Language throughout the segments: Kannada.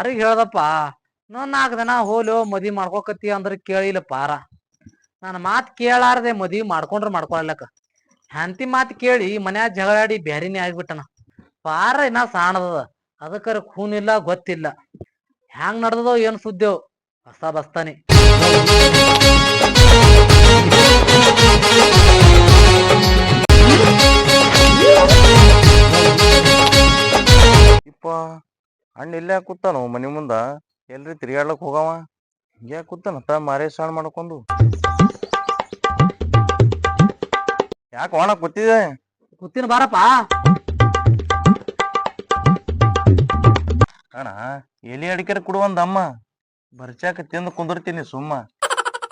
ಪಾರಿಗೆ ಹೇಳ್ದಪ್ಪ, ನೋ ನಾಲ್ಕು ದಿನ ಹೋಲು, ಮದ್ವಿ ಮಾಡ್ಕೋಕತ್ತಿ ಅಂದ್ರೆ ಕೇಳಿಲ್ಲ ಪಾರ. ನನ್ನ ಮಾತ್ ಕೇಳಾರದೆ ಮದ್ವಿ ಮಾಡ್ಕೊಂಡ್ರ ಮಾಡ್ಕೊಳಕ್ ಹಂತಿ ಮಾತ್ ಕೇಳಿ ಮನ್ಯಾಗ ಜಗಳಾಡಿ ಬ್ಯಾರಿನೇ ಆಗ್ಬಿಟ್ಟನ. ಪಾರ ಇನ್ನ ಸಾಣದದ. ಅದಕ್ಕರ ಖೂನ್ ಇಲ್ಲ ಗೊತ್ತಿಲ್ಲ. ಹ್ಯಾಂಗ್ ನಡ್ದದೋ ಏನ್ ಸುದ್ದಿಯೋ, ಹೊಸ ಬಸ್ತಾನಿ. ಅಣ್ಣ ಇಲ್ಲೇ ಕೂತಾನು ಮನಿ ಮುಂದ? ಎಲ್ರಿ ತಿರ್ಗಾಡ್ಲಕ್ ಹೋಗವ? ಹಿಂಗ್ಯಾ ಕೂತಾನ ತ ಮಾರೇ ಸಣ್ಣ ಮಾಡ್ಕೊಂಡು. ಯಾಕ ಒಣ ಕೂತಿದೆ ಕೂತಿನ ಬಾರಪ್ಪ. ಅಣ್ಣ ಎಲಿ ಅಡಿಕೆ ಕೊಡುವಂದ ಅಮ್ಮ. ಬರ್ಚಾಕ ತಿಂದು ಕುಂದಿರ್ತೀನಿ ಸುಮ್ಮ.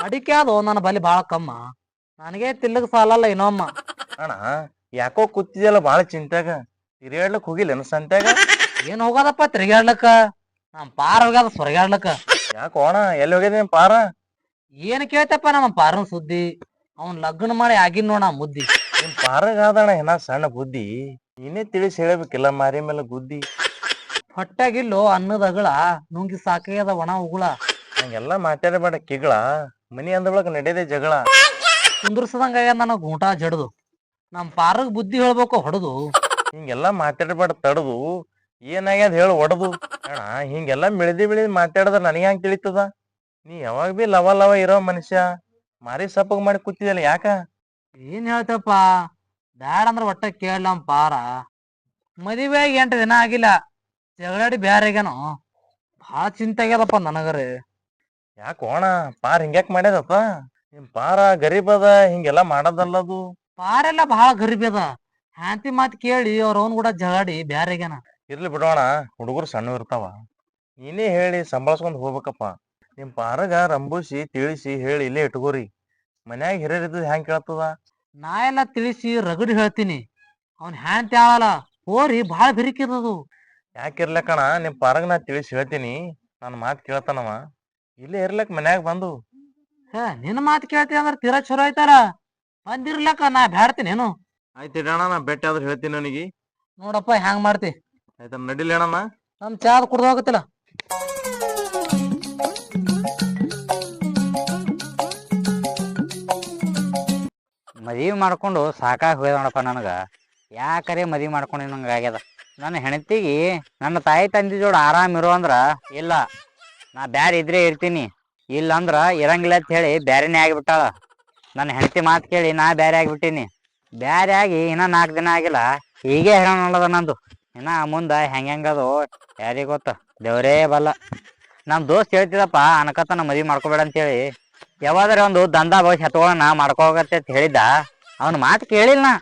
ಅಡಿಕೆ ಅದು ನನ್ನ ಬಲಿ ಬಾಳ ಕಮ್ಮ. ನನಗೆ ತಿಲ್ಲಗ್ ಸಾಲಲ್ಲ ಇನ್ನೊಮ್ಮ. ಅಣ್ಣ ಯಾಕೋ ಕೂತಿದ್ಯಲ್ಲ ಬಾಳ ಚಿಂತ್ಯಾಗ? ತಿರ್ಗಾಡ್ಲಕ್ ಹೋಗಿಲ್ಲ ಸಂತ್ಯಾಗ? ಏನ್ ಹೋಗೋದಪ್ಪ ತಿರ್ಗಾಡ್ಲಕ್ಕ ನಮ್ ಪಾರ ಹೋಗ್ಯಾದ ಸ್ವರ್ಗಾಡ್ಲಕ್ಕ ಯಾಕೆ ಓಣ ಎಲ್ಲಿ ಹೋಗಿದ್ದೀನಿ ಪಾರ? ಏನ್ ಕೇಳ್ತಪ್ಪ ನಮ್ಮ ಪಾರನ್ ಸುದ್ದಿ? ಅವ್ನ್ ಲಗ್ನ ಮಾಡಿ ಆಗಿನ್ ನೋಡ ಮುದ್ದಿ. ನಿಮ್ ಪಾರಗಾದಣ ಏನ ಸಣ್ಣ ಬುದ್ಧಿ. ನೀನೇ ತಿಳಿಸಿ ಹೇಳಬೇಕಿಲ್ಲ ಮಾರಿ ಮೇಲೆ ಗುದ್ದಿ. ಹೊಟ್ಟಾಗಿಲ್ಲೋ ಅನ್ನದ ಅಗಳ ನುಂಗಿ ಸಾಕಾಗ್ಯದ ಒಣ ಉಗುಳ. ಹಂಗೆಲ್ಲ ಮಾತಾಡಬೇಡ ಕಿಗಳ. ಮನಿ ಅಂದ ಬಳಕ ನಡೆಯದೆ ಜಗಳ. ಕುಂದ್ರಸದಂಗ ಆಗ್ಯದ ಗೂಟ ಜಡ್ದು. ನಮ್ ಪಾರಗ್ ಬುದ್ಧಿ ಹೇಳ್ಬೇಕು ಹೊಡೆದು. ಹಿಂಗೆಲ್ಲ ಮಾತಾಡಬೇಡ ತಡದು. ಏನಾಗ್ಯದ ಹೇಳು ಒಡದು. ಅಣ್ಣ ಹಿಂಗೆಲ್ಲ ಮಿಳ್ದಿ ಮಿಳಿದ್ ಮಾತಾಡಿದ್ರೆ ನನಗೆ ಹ್ಯಾಂಗ ತಿಳಿತದ? ನೀ ಯಾವಾಗ ಬಿ ಲವ ಲವ ಇರೋ ಮನುಷ್ಯ ಮಾರಿ ಸಪ್ಪಗ್ ಮಾಡಿ ಕೂತಿದಲ್ಲ ಯಾಕ? ಏನ್ ಹೇಳ್ತಪ್ಪ? ಬ್ಯಾಡ ಅಂದ್ರ ಒಟ್ಟ ಕೇಳ್ ಪಾರ. ಮದುವೆ ಎಂಟು ದಿನ ಆಗಿಲ್ಲ. ಜಗಳಾಡಿ ಬ್ಯಾರೇಗೇನು. ಭಾಳ ಚಿಂತೆ ಆಗ್ಯದಪ್ಪ ನನಗರೆ. ಯಾಕ ಓಣ? ಪಾರ್ ಹಿಂಗ್ಯಾಕ್ ಮಾಡ್ಯದಪ್ಪ? ನಿಮ್ ಪಾರ ಗರೀಬ್ ಅದ ಹಿಂಗೆಲ್ಲ ಮಾಡದಲ್ಲದು ಪಾರೆಲ್ಲ ಬಹಳ ಗರೀಬ್ ಅದ. ಹ್ಯಾಂತಿ ಮಾತ್ ಕೇಳಿ ಅವ್ರ ಅವ್ನ್ ಕೂಡ ಜಗಾಡಿ ಬ್ಯಾರೇಗೇನ. ಇರ್ಲಿ ಬಿಡೋಣ ಹುಡುಗರು ಸಣ್ಣ ಇರ್ತಾವ. ನೀನೇ ಹೇಳಿ ಸಂಬಳಸ್ಕೊಂಡು ಹೋಗ್ಬೇಕಪ್ಪ. ನಿಮ್ ಪಾರಗ ರಂಬೂಸಿ ತಿಳಿಸಿ ಹೇಳಿ ಇಲ್ಲೇ ಇಟ್ಕೋರಿ. ಮನ್ಯಾಗ ಹಿರಿಯರಿದ್ದು ಹ್ಯಾಂಗ ಕೇಳ್ತದ? ನಾ ಎಲ್ಲ ತಿಳಿಸಿ ರಗಡ್ ಹೇಳ್ತೀನಿ. ಅವ್ನ್ ಹ್ಯಾಂತ ಆಳಲ್ಲ ಹೋರಿ ಬಹಳ ಬೆರಿಕಿದದು. ಯಾಕಿರ್ಲಕ್ಕಣ ನಿಮ್ ಪಾರಗ ನಾ ತಿಳಿಸಿ ಹೇಳ್ತೀನಿ. ನನ್ನ ಮಾತು ಕೇಳ್ತಾನವ. ಇಲ್ಲೇ ಇರ್ಲಕ್ ಮನ್ಯಾಗ ಬಂದು. ಹೇ ನಿನ್ನ ಮಾತು ಕೇಳ್ತೀನಿ ಅಂದ್ರೆ ತೀರಾ ಚಲೋ ಆಯ್ತಾರ. ಬಂದಿರ್ಲಕ್ಕ ನಾ ಬ್ಯಾಡ್ತೀನಿ ಏನು. ಆಯ್ತು ಇಡೋಣ ನಾ ಬೆಟ್ಟ ಆದ್ರೆ ಹೇಳ್ತೀನಿ ನನಗೆ ನೋಡಪ್ಪ ಹ್ಯಾಂಗ್ ಮಾಡ್ತಿ? ಆಯ್ತಾ ನಡಿಲಿ ಅಣ್ಣಮ್ಮ. ನಮ್ ಚಾ ಕುಡ್ದು ಹೋಗತ್ತಿಲ್ಲ. ಮದ್ವಿ ಮಾಡ್ಕೊಂಡು ಸಾಕಾಗಿ ಹೋಯ್ದ ನೋಡಪ್ಪ ನನಗ. ಯಾಕರೆ ಮದ್ವಿ ಮಾಡ್ಕೊಂಡು ನಂಗೆ ಆಗ್ಯದ? ನನ್ನ ಹೆಂಡತಿಗೆ ನನ್ನ ತಾಯಿ ತಂದೆ ಜೋಡ ಆರಾಮ್ ಇರೋ ಅಂದ್ರ ಇಲ್ಲ ನಾ ಬ್ಯಾರೆ ಇದ್ರೆ ಇರ್ತೀನಿ. ಇಲ್ಲ ಅಂದ್ರ ಇರಂಗಿಲ್ಲ ಅಂತ ಹೇಳಿ ಬ್ಯಾರೆನೇ ಆಗಿಬಿಟ್ಟಾಳ. ನನ್ನ ಹೆಂಡತಿ ಮಾತು ಕೇಳಿ ನಾ ಬ್ಯಾರೆ ಆಗಿಬಿಟ್ಟಿನಿ. ಬ್ಯಾರೆ ಆಗಿ ಇನ್ನ ನಾಲ್ಕು ದಿನ ಆಗಿಲ್ಲ. ಹೀಗೆ ಹೇಳೋಣ ನಂದು. ಇನ್ನ ಮುಂದ ಹೆಂಗ್ ಹೆಂಗದು ಯಾರಿಗ್ ಗೊತ್ತ? ದೇವ್ರೇ ಬಲ್ಲ. ನಮ್ ದೋಸ್ತ್ ಹೇಳ್ತಿದಪ್ಪ ಅನಕತನ ಮದ್ವಿ ಮಾಡ್ಕೋಬೇಡ ಅಂತೇಳಿ. ಯಾವಾದ್ರೆ ಒಂದು ದಂಧ ಭವಿಷ್ಯ ಹತ್ಕೊಳ್ಳೋಣ ಮಾಡ್ಕೋಗತ್ತೆ ಅಂತ ಹೇಳಿದ್ದ. ಅವನ ಮಾತು ಕೇಳಿಲ್ಲ ನಾ.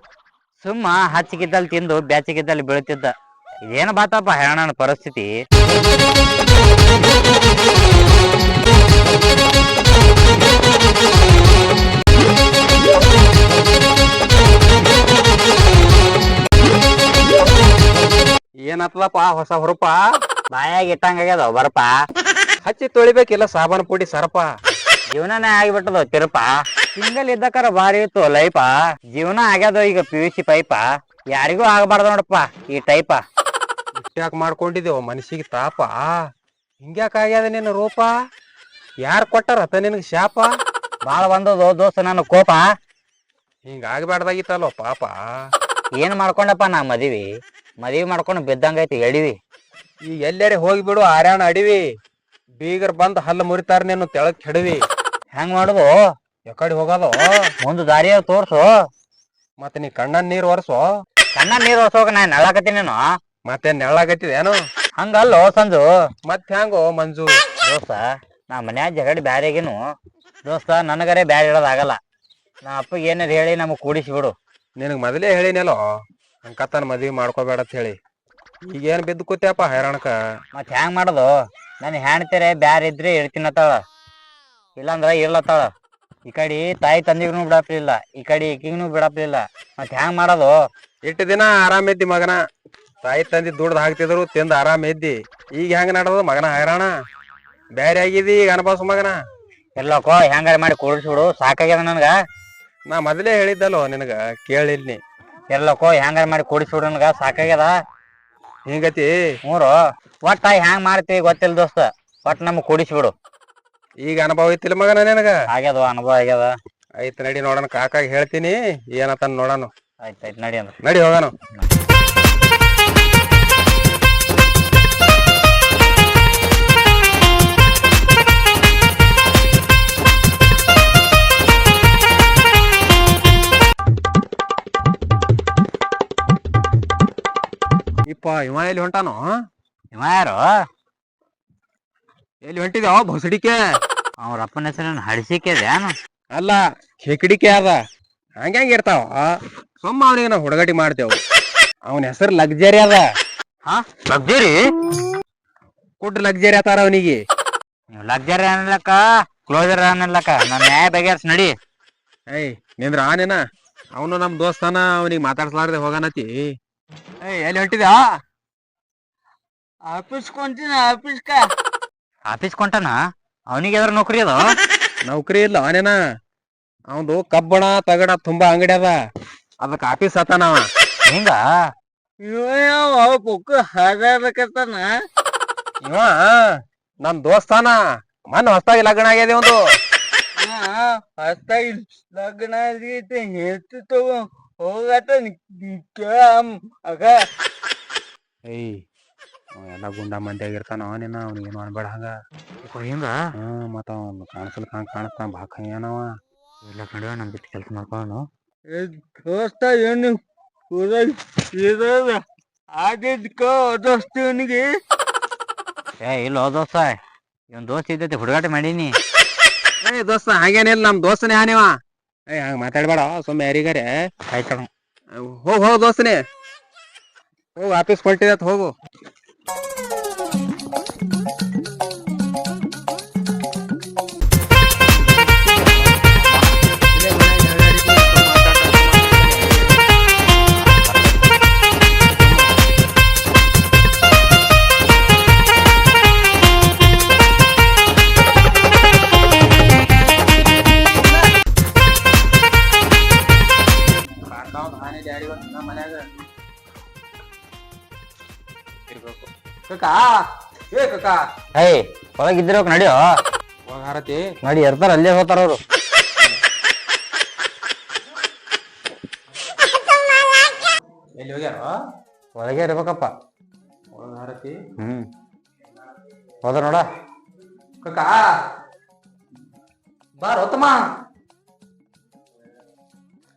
ಸುಮ್ಮ ಹಚ್ಚಿಗಿದ್ದಲ್ಲಿ ತಿಂದು ಬ್ಯಾಚಿಗಿದ್ದಲ್ಲಿ ಬೀಳ್ತಿದ್ದ. ಇದೇನು ಬಾತಪ್ಪ ಹೇಳೋಣ ಪರಿಸ್ಥಿತಿ? ಏನತ್ಲಪ್ಪ ಹೊಸ ಹೊರಪ? ಬಾಯಾಗ ಇಟ್ಟಂಗಾಗ್ಯದ ಬರಪ. ಹಚ್ಚಿ ತೊಳಿಬೇಕಿಲ್ಲ ಸಾಬಾನ್ ಪುಡಿ ಸರಪ. ಜೀವನನೇ ಆಗಿಬಿಟ್ಟದ ತಿರುಪ. ಸಿಂಗಲ್ ಇದ್ದಕ್ಕಾರ ಭಾರಿ ಇತ್ತು ಲೈಪ. ಜೀವನ ಆಗ್ಯದ ಈಗ ಪಿ ಯು ಸಿ ಪೈಪ ಯಾರಿಗೂ ಆಗಬಾರ್ದ ನೋಡಪ್ಪ ಈ ಟೈಪ ಇಷ್ಟ್ಯಾಕ್ ಮಾಡ್ಕೊಂಡಿದ್ದೇವ ಮನಸ್ಸಿಗೆ ತಾಪ. ಹಿಂಗ್ಯಾಕ ಆಗ್ಯದ ನಿನ್ನ ರೂಪ? ಯಾರ್ ಕೊಟ್ಟಾರ ಅತ ನಿನಗೆ ಶಾಪ? ಬಾಳ ಬಂದದ ದೋಸ್ತ ನನ್ನ ಕೋಪ. ಹಿಂಗ ಆಗ್ಬ್ಯಾಡ್ದಾಗಿತ್ತಲ್ಲೋ ಪಾಪ. ಏನ್ ಮಾಡ್ಕೊಂಡಪ್ಪ ನಾ ಮದಿವಿ? ಮದ್ವಿ ಮಾಡ್ಕೊಂಡು ಬಿದ್ದಂಗೈತಿ ಎಡಿವಿ. ಈಗ ಎಲ್ಲೆಡೆ ಹೋಗಿಬಿಡು ಆರ್ಯಾಣ ಅಡಿವಿ. ಬೀಗರ್ ಬಂದ್ ಹಲ್ಲು ಮುರಿತಾರ ನೀನು ತೆಳಕ್ ಕೆಡವಿ. ಹೆಂಗ್ ಮಾಡುದು? ಎಕಡೆ ಹೋಗೋದು. ಒಂದು ದಾರಿಯ ತೋರ್ಸು. ಮತ್ತೆ ನೀ ಕಣ್ಣ ನೀರ್ ಒರ್ಸು. ಕಣ್ಣ ನೀರ್ ಹೊಸೋಗ ನಾ ನೆಳಾಕತ್ತೀನೇನು ನೀನು. ಮತ್ತೆ ನೆಳಾಕತ್ತಿದೇನು ಹಂಗಲ್ಲೋ ಸಂಜು. ಮತ್ ಹೆಂಗೋ ಮಂಜು? ದೋಸ್ತ ನಾ ಮನ್ಯಾಗ ಜಗಡಿ ಬ್ಯಾರೆಗೇನು ದೋಸ್ತ ನನಗರೆ ಬ್ಯಾರೆ ಇಡೋದಾಗಲ್ಲ ನಾ ಅಪ್ಪಗೆ ಏನಾರ ಹೇಳಿ ನಮಗ್ ಕೂಡಿಸಿ ಬಿಡು. ನಿನಗ್ ಮೊದಲೇ ಹೇಳಿನಲ್ಲೋ? ಅಂಕತನ ಮದ್ವಿ ಮಾಡ್ಕೋಬೇಡ ಅಂತ ಹೇಳಿ. ಈಗೇನ್ ಬಿದ್ದು ಕೂತ್ಯಪ್ಪ ಹೈರಾಣಕ ಮತ್ ಹ್ಯಾಂಗ್ ಮಾಡೋದು? ನನ್ ಹೆಣ್ತೀರೇ ಬ್ಯಾರೆ ಇದ್ರೆ ಇರ್ತೀನತ್ತಾಳ ಇಲ್ಲಾಂದ್ರ ಇರ್ಲತ್ತಾಳ. ಈ ಕಡೆ ತಾಯಿ ತಂದಿಗೂ ಬಿಡಪ್ಲಿಲ್ಲ ಈ ಕಡೆ ಈಕಿಗೂ ಬಿಡಪ್ಲಿಲ್ಲ. ಮತ್ ಹ್ಯಾಂಗ್ ಮಾಡೋದು? ಇಟ್ಟ ದಿನ ಆರಾಮ ಇದ್ದಿ ಮಗನ. ತಾಯಿ ತಂದಿ ದುಡ್ದು ಹಾಕ್ತಿದ್ರು ತಿಂದ ಆರಾಮ ಇದ್ದಿ. ಈಗ ಹೆಂಗ್ ನಡೋದು ಮಗನ ಹೈರಾಣ? ಬ್ಯಾರೆ ಆಗಿದಿ ಈಗ ಅನ್ಬಾಸ್ ಮಗನ. ಎಲ್ಲಕೋ ಹೆಂಗಾರ ಮಾಡಿ ಕೂಡಿಸ್ಬಿಡು ಸಾಕಾಗ್ಯದ ನನ್ಗ? ನಾ ಮೊದಲೇ ಹೇಳಿದ್ದಲ್ಲೋ ನಿನಗ ಕೇಳಿಲ್ ನೀ ಎಲ್ಲೋಕೋ ಹೆಂಗಾರ ಮಾಡಿ ಕೂಡಿಸ್ಬಿಡು ನನ್ಗ ಸಾಕಾಗ್ಯದ? ಹಿಂಗತಿ? ಮೂರು ಒಟ್ಟ ಹ್ಯಾಂಗ್ ಮಾಡ್ತೀವಿ ಗೊತ್ತಿಲ್ಲ ದೋಸ್ತ. ಒಟ್ ನಮಗ್ ಕೊಡಿಸ್ಬಿಡು ಈಗ ಅನುಭವ ಐತಿಲ್ಲ ಮಗನ ನಿನಗ? ಆಗ್ಯದ ಅನುಭವ ಆಗ್ಯದ. ಐತ್ ನಡಿ ನೋಡೋಣ ಕಾಕಾಗ ಹೇಳ್ತೀನಿ. ಏನತ್ತ ನೋಡೋಣ. ಆಯ್ತು ಆಯ್ತು ನಡಿ ಅಂದ್ರೆ. ನಡಿ ಹೋಗೋಣ. ಇವ ಎಲ್ಲಿ ಹೊಂಟಾನು? ಇವ ಯಾರು? ಎಲ್ಲಿ ಹೊಂಟಿದ್ಯಾವ ಭಸಡಿಕೆ ಅವ್ರ ಅಪ್ಪನ ಹೆಸರು ಹಡಿಸಿಕೆ ಅಲ್ಲ ಕೆಕಡಿಕೆ ಅದ. ಹಂಗ ಹೆಂಗ ಇರ್ತಾವ. ಸುಮ್ಮ ಅವನಿಗೆ ನಾವು ಹುಡುಗಾಟಿ ಮಾಡ್ತೇವು. ಅವನ ಹೆಸರು ಲಗ್ಜರಿ ಅದ. ಹಾ ಲಗ್ಜರಿ? ಕೊಟ್ಟು ಲಗ್ಜರಿ ಆತಾರ ಅವನಿಗೆ. ನೀವು ಲಗ್ಜರಿ ಅನ್ನಲಕ್ಕ ಕ್ಲೋಸರ್ ಅನ್ನಲಕ್ಕ ನನ್ನ ನ್ಯಾಯ ಬಗೆಹರ್ಸ್ ನಡಿ. ಏಯ್ ನಿಂದ್ರ ಆನೇನ? ಅವನು ನಮ್ ದೋಸ್ತನ ಅವನಿಗೆ ಮಾತಾಡ್ಸಲಾರ್ದೆ ಹೋಗಾನತಿ. ಏಯ್ ಎಲ್ಲಿ ಹೊಂಟಿದ್ಯಾ ಆಫೀಸ್ ಕೊಂಟಿನ ಆಫೀಸ್ಕ? ಆಫೀಸ್ ಕೊಂಟನ? ಅವನಿಗೆ ಎದ್ರ ನೌಕರಿ ಅದ ನೌಕರಿ ಇಲ್ಲ ಅವನೇನ? ಅವಂದು ಕಬ್ಬಣ ತಗಡ ತುಂಬಾ ಅಂಗಡಿ ಅದ. ಅದಕ್ಕ ಆಫೀಸ್ ಹತ್ತಾನ ಅವ. ಹಿಂಗ? ಬುಕ್ ಹಾದಾಕತ್ತಾನ ಇವ ನಮ್ ದೋಸ್ತಾನ. ಮೊನ್ನೆ ಹೊಸ್ತಾಗಿ ಲಗ್ನ ಆಗ್ಯದ ಒಂದು ಹೊಸ್ತಾಗಿ ಲಗ್ನ ಆಗೈತೆ ಹೇಳ್ತಿ ತಗೋ. ಏಯ್ ಅವ ಎಲ್ಲ ಗುಂಡ ಮಂದಿ ಆಗಿರ್ತಾನ ಅವನೇನ ಅವ್ನಿಗೆ ಏನು ಅನ್ಬೇಡ ಹಂಗ. ಹಿಂಗ? ಹ್ಮ್ ಮತ್ತ ಅವ್ನು ಕಾಣಿಸಲ್ ಕಾಣ್ ಕಾಣಿಸ್ತಾನ ಬಾಕ ಏನವ ಇಲ್ಲ ಕಂಡ ನಮ್ ಬಿಟ್ಟು ಕೆಲಸ ಏ ದೋಸ್ತ ಏನು ಆಗಿದ್ಕ ದೋಸ್ತ ಇವನಿಗೆ. ಏ ಇಲ್ಲ ದೋಸ್ತ. ಇವನ್ ದೋಸ್ತ ಇದ್ದೈತಿ ಹುಡುಗಾಟ ಮಾಡೀನಿ. ಏ ದೋಸ್ತ ಹಾಗೇನಿಲ್ಲ ನಮ್ ದೋಸ್ತನೇ ಹಾನಿವ ಏ ಹಂಗ ಮಾತಾಡ್ಬೇಡ ಸುಮ್ಮನೆ ಯಾರಿಗಾರೆ. ಆಯ್ತು ಹೋಗ್ ಹೋಗ ದೋಸ್ತನೇ. ಹೋಗ್ ಆಫೀಸ್ ಹೊಲ್ಟಿದತ್ ಹೋಗು. ಕಕ್ಕಾ ಏ ಕಕ್ಕಾ ಏಯ್ ಒಳಗಿದ್ದಿರೋ ನಡಿಯೋ? ಹೋಗ್ ಹಾರತಿ. ನಡಿ ಇರ್ತಾರ ಅಲ್ಲೇ ಹೋತಾರ ಅವರು. ಎಲ್ಲಿ ಹೋಗ್ಯಾರ? ಒಳಗೆ ಇರ್ಬೇಕಪ್ಪ. ಒಳಗ ಹಾರತಿ. ಹ್ಮ್. ಹೋದ ನೋಡ. ಕಕ್ಕಾ ಬಾರ ಹೋತಮ್ಮ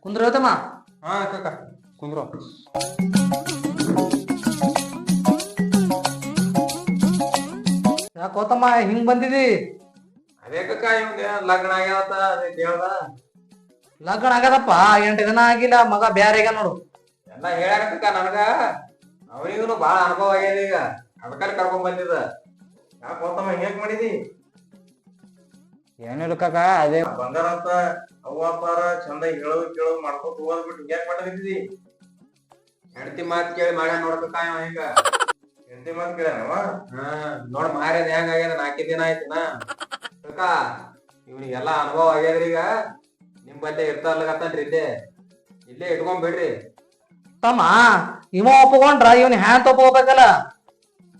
ಕುಂದ್ರ ತಮ್ಮ. ಹಾ ಕಕ್ಕ ಕುಂದ್ರು. ಯಾಕೋ ತಮ್ಮ ಹಿಂಗ್ ಬಂದಿದಿ? ಅದೇ ಕಕ್ಕ ಇವಂಗ ಲಗ್ನ ಆಗ್ಯಾವತ್ತ ಅದೇ ಕೇಳ್ದ ಲಗ್ನ ಆಗದಪ್ಪ ಎಂಟು ದಿನ ಆಗಿಲ್ಲ ಮಗ ಬ್ಯಾರೆ ನೋಡು. ಎಲ್ಲ ಹೇಳಕ್ಕ ನನಗ. ಅವನಿಗೂ ಬಾಳ ಅನುಭವ ಆಗ್ಯದ ಈಗ. ಅದಕ್ಕಲ್ಲಿ ಕರ್ಕೊಂಡ್ ಬಂದಿದ್ದ. ಯಾಕೋತಮ್ಮ ಹೇಗ್ ಮಾಡಿದಿ? ಏನಿಲ್ಲ ಕಕ್ಕ ಅದೇ ಬಂಗಾರ ಅಂತ ಅವ್ವ ಅಪ್ಪಾರ ಚಂದ ಹೇಳೋದು ಕೇಳೋದು ಮಾಡ್ಕೊತ ಹೋಗೋದ್ ಬಿಟ್ಟು ಯಾಕೆ ಮಾಡಿದಿ ಹೆಂಡತಿ ಮಾತು ಕೇಳಿ ಮಾಡ್ಯಾ ನೋಡ್ಬೇಕ ಇವ ಈಗ. ಹೆಂಡತಿ ಮಾತ್ ಕೇಳ್ಯಾನವ ಹಾ ನೋಡ್ ಮಾರ್ಯದ ಹೆಂಗ ಆಗ್ಯದ ನಾಲ್ಕೇ ದಿನ ಆಯ್ತನ? ಕಕ್ಕ ಇವ್ನಿಗೆಲ್ಲ ಅನುಭವ ಆಗ್ಯದ್ರಿ ಈಗ. ನಿಮ್ ಬಲ್ಲೆ ಇರ್ತಾರ್ಲಕತ್ತನ್ರಿ ಇಲ್ಲೇ. ಇಲ್ಲೇ ಇಟ್ಕೊಂಡ್ ಬಿಡ್ರಿ. ತಮ್ಮ ಇವ ಒಪ್ಕೊಂಡ್ರ ಇವನ್ ಹ್ಯಾಂತ ಒಪ್ಕೋಬೇಕಲ್ಲ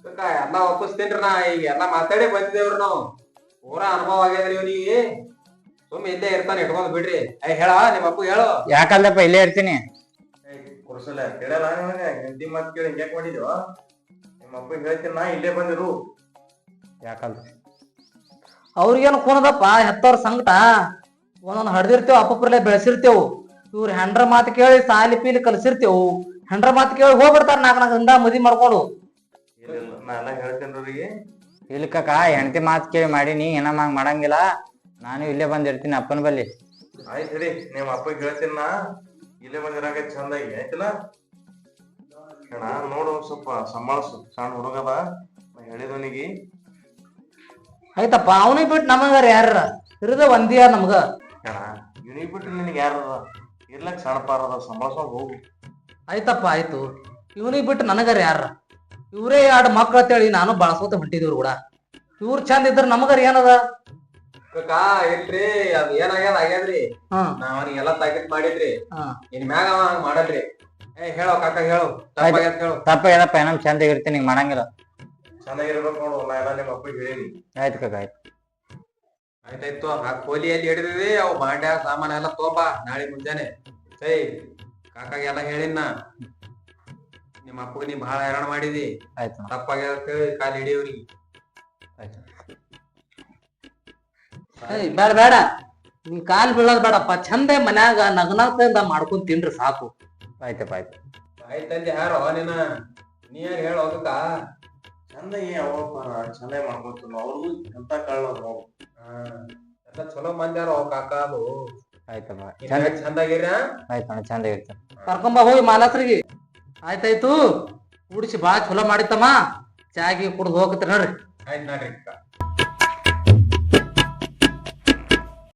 ಕಕ್ಕ ಎಲ್ಲಾ ಒಪ್ಪಿಸ್ತೇನ್ರಿ ನಾ. ಈಗ ಎಲ್ಲಾ ಮಾತಾಡಿ ಬಂದಿದ್ದೇವ್ರಿ ನಾವು. ಪೂರಾ ಅನುಭವ ಆಗ್ಯದ್ರಿ ಇವನಿಗೆ. ಸುಮ್ ಇಲ್ಲೇ ಇರ್ತಾನೆ ಇಟ್ಕೊಂಡ್ ಬಿಡ್ರಿ. ಏ ಹೇಳ ನಿಮ್ಮ ಅಪ್ಪ ಹೇಳು. ಯಾಕಲ್ದಪ್ಪ ಇಲ್ಲೇ ಇರ್ತೀನಿ? ಕುರ್ಸಲ್ಲ ಕೇಳಲ್ಲ ಹೆಂಡತಿ ಮಾತು ಕೇಳಿ ಯಾಕೆ ಮಾಡಿದ್ವ ನಿಮ್ಮ ಅಪ್ಪ ಹೇಳ್ತೀನಿ ನಾ ಇಲ್ಲೇ ಬಂದಿರು. ಯಾಕಲ್ದ ಅವ್ರಿಗೇನು ಕೂನದಪ್ಪ ಹೆತ್ತವ್ರ ಸಂಕಟ? ಒಂದೊಂದು ಹಡ್ದಿರ್ತೇವ್ ಅಪ್ಪಪ್ರಲೆ ಬೆಳೆಸಿರ್ತೇವು. ಇವ್ರ ಹೆಂಡ್ರ ಮಾತು ಕೇಳಿ ಸಾಲಿ ಪೀಲಿ ಕಲ್ಸಿರ್ತೇವು. ಹೆಂಡ್ರ ಮಾತು ಕೇಳಿ ಹೋಗ್ಬಿಡ್ತಾರ ನಾಲ್ಕು ನಾಲ್ಕು ಹಿಂದ ಮದಿ ಮಾಡ್ಕೊಂಡು. ಇಲ್ಲ ಕಕ್ಕ ನಾ ಎಲ್ಲ ಹೇಳ್ತೇನೆ ಅವ್ರಿಗೆ. ಇಲ್ಲ ಕಾಕ ಹೆಂಡತಿ ಮಾತು ಕೇಳಿ ಮಾಡೀನಿ ಏನಮ್ಮ ಹಂಗ್ ಮಾಡಂಗಿಲ್ಲ. ನಾನು ಇಲ್ಲೇ ಬಂದಿರ್ತೀನಿ ಅಪ್ಪನ ಬಲ್ಲಿ. ಆಯ್ತು ಹೇಳಿ ನಿಮ್ಮ ಅಪ್ಪಗೆ ಹೇಳ್ತೀನಿ ನಾ. ಇಲ್ಲೇ ಬಂದಿರಾಕ ಚಂದಾಗಿ ಆಯ್ತಲ್ಲ? ಅಣ್ಣ ನೋಡು ಸ್ವಲ್ಪ ಸಂಭಾಳಿಸು. ಸಣ್ಣ ಹುಡುಗದ ಹೇಳಿದವನಿಗೆ. ಆಯ್ತಪ್ಪ ಅವನಿಗೆ ಬಿಟ್ಟು ನಮಗಾರ ಯಾರ ಇರದ ಒಂದಿಯ ನಮ್ಗ. ಅಣ್ಣ ಇವನಿಗೆ ಬಿಟ್ಟು ನಿನಗೆ ಯಾರದ ಇರ್ಲಕ್ ಸಣ್ಣ ಪಾರದ ಸಂಭಾಳ್ಸ್ಕೊಂಡ್ ಹೋಗು. ಆಯ್ತಪ್ಪ ಆಯ್ತು. ಇವನಿಗೆ ಬಿಟ್ಟು ನನಗಾರ ಯಾರ ಇವರೇ ಎರಡು ಮಕ್ಕಳು ಅಂತೇಳಿ ನಾನು ಬಳಸ್ಕೋತ ಹೊಂಟಿದ್ರು ಕೂಡ. ಇವ್ರು ಚಂದ ಇದ್ರ ನಮಗಾರ ಏನದ? ಕಾ ಇಲ್ರಿ ಅದ್ ಏನಾಗ್ಯದ ಆಗ್ಯದ್ರಿ? ಹಾ. ನಾ ಅವನಿಗೆಲ್ಲ ತಾಕೀತ್ ಮಾಡಿದ್ರಿ. ಹಾ. ಇನ್ ಮ್ಯಾಗ ಅವ ಹಂಗ್ ಮಾಡಲ್ರಿ ಏ ಹೇಳೋ ಕಾಕ ಹೇಳು. ತಪ್ಪಾಗ್ಯದ ಹೇಳು. ತಪ್ಪ ಏನಪ್ಪ ಏನಮ್ ಚಂದ ಇರ್ತೀನಿ ಹಿಂಗ್ ಮಾಡಂಗಿಲ್ಲ ಚೆನ್ನಾಗಿರ್ಬೇಕು ನೋಡು ನಾ ಎಲ್ಲ ನಿಮ್ಮ ಅಪ್ಪಗೆ ಹೇಳೀನಿ. ಆಯ್ತು ಕಾಕ ಆಯ್ತು. ಆಯ್ತಾಯ್ತು ಆ ಕೋಲಿ ಎಲ್ಲಿ ಹಿಡಿದಿವಿ ಅವು ಬಾಂಡ್ಯ ಸಾಮಾನ ಎಲ್ಲ ತೋಪ ನಾಳೆ ಮುಂಜಾನೆ. ಏಯ್ ಕಾಕಾಗೆಲ್ಲ ಹೇಳಿನ ನಿಮ್ಮ ಅಪ್ಪಗೆ ನೀ ಬಹಳ ಹೈರಾಣ ಮಾಡಿದಿ. ಆಯ್ತು ತಪ್ಪಾಗಿ ಕಾಲ್ ಹಿಡಿಯವ್ರಿಗೆ ಆಯ್ತು ಏಯ್ ಬೇಡ ಬೇಡ. ನಿಮ್ ಕಾಲ್ ಬೀಳೋದ್ ಬೇಡಪ್ಪ. ಚಂದ ಮನ್ಯಾಗ ನಗನಾಗ್ತದಿಂದ ಮಾಡ್ಕೊಂಡ್ ತಿನ್ರಿ ಸಾಕು. ಆಯ್ತಪ್ಪ ಆಯ್ತು ಆಯ್ತಂದಿ ಯಾರೋ ನೀನ ನೀ ಯಾರು ಹೇಳ ಹೋಗಕ್ಕ ಚಂದ ಏ ಅವಪ್ಪ ಚಂದ ಮಾಡ್ಕೊತೀನಿ ಅವ್ರಿಗೂ ಎಂತ ಕಳ್ಳ ಎಲ್ಲ ಚಲೋ ಮಂದಿ ಯಾರೋ ಕಾಕ ಅದು. ನೀವ್ ಚಂದ ಚಂದಾಗಿರ ಆಯ್ತು ಅಣ್ಣ ಚಂದ ಇರ್ತೇನೆ. ಕರ್ಕೊಂಬ ಹೋಗಿ ಮಾಲಾಸ್ರಿಗೆ. ಆಯ್ತಾಯ್ತು ಕುಡಿಸಿ ಬಾ ಚಲೋ ಮಾಡಿತ್ತಮ್ಮ. ಚಾಗಿ ಕುಡ್ದು ಹೋಗತ್ರಿ ನೋಡ್ರಿ. ಆಯ್ತು ನೋಡ್ರಿ